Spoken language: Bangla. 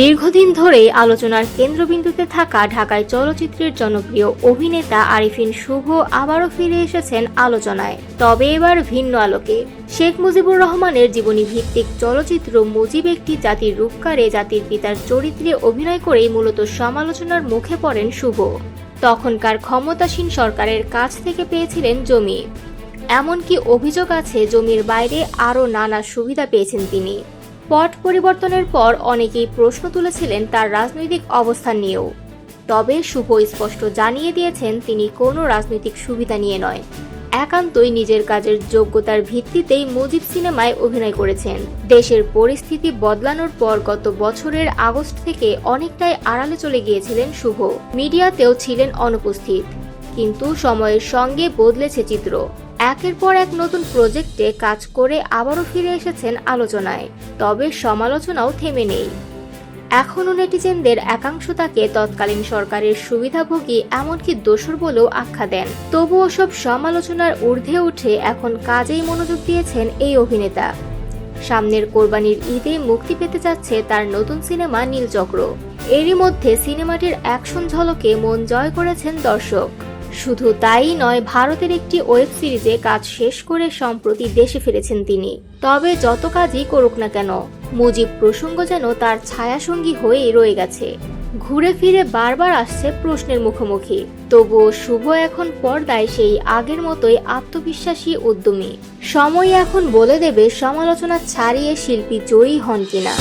দীর্ঘদিন ধরেই আলোচনার কেন্দ্রবিন্দুতে থাকা ঢাকায় চলচ্চিত্রের জনপ্রিয় অভিনেতা আরিফিন শুভ আবারও ফিরে এসেছেন আলোচনায়। তবে এবার ভিন্ন আলোকে। শেখ মুজিবুর রহমানের জীবনী ভিত্তিক চলচ্চিত্র মুজিব একটি জাতির রূপকারে জাতির পিতার চরিত্রে অভিনয় করেই মূলত সমালোচনার মুখে পড়েন শুভ। তখনকার ক্ষমতাসীন সরকারের কাছ থেকে পেয়েছিলেন জমি। এমনকি অভিযোগ আছে, জমির বাইরে আরও নানা সুবিধা পেয়েছেন তিনি। পট পরিবর্তনের পর অনেকেই প্রশ্ন তুলেছিলেন তার রাজনৈতিক অবস্থান নিয়েও। তবে শুভ স্পষ্ট জানিয়ে দিয়েছেন তিনি কোনো রাজনৈতিক সুবিধা নিয়ে নয়। একান্তই নিজের কাজের যোগ্যতার ভিত্তিতেই মুজিব সিনেমায় অভিনয় করেছেন। দেশের পরিস্থিতি বদলানোর পর গত বছরের আগস্ট থেকে অনেকটাই আড়ালে চলে গিয়েছিলেন শুভ। মিডিয়াতেও ছিলেন অনুপস্থিত। কিন্তু সময়ের সঙ্গে বদলেছে চিত্র। একের পর এক নতুন প্রজেক্টে কাজ করে আবারও ফিরে এসেছেন আলোচনায়, তবে সমালোচনাও থেমে নেই। এখনও নেটিজেনদের একাংশ তাকে তৎকালীন সরকারের সুবিধাভোগী এমনকি দোসর বলেও আখ্যা দেন। তবুও সব সমালোচনার ঊর্ধ্বে উঠে এখন কাজেই মনোযোগ দিয়েছেন এই অভিনেতা। সামনের কোরবানির ঈদে মুক্তি পেতে যাচ্ছে তার নতুন সিনেমা নীলচক্র। এরই মধ্যে সিনেমাটির অ্যাকশন ঝলকে মন জয় করেছেন দর্শক। শুধু তাই নয়, ভারতের একটি ওয়েব সিরিজে কাজ শেষ করে সম্প্রতি দেশে ফিরেছেন তিনি। তবে যত কাজই করুক না কেন, মুজিব প্রসঙ্গ যেন তার ছায়াসঙ্গী হয়েই রয়ে গেছে। ঘুরে ফিরে বারবার আসছে প্রশ্নের মুখোমুখি। তবুও শুভ এখন পর্দায় সেই আগের মতোই আত্মবিশ্বাসী উদ্যমী। সময় এখন বলে দেবে সমালোচনা ছাড়িয়ে শিল্পী জয়ী হন কিনা।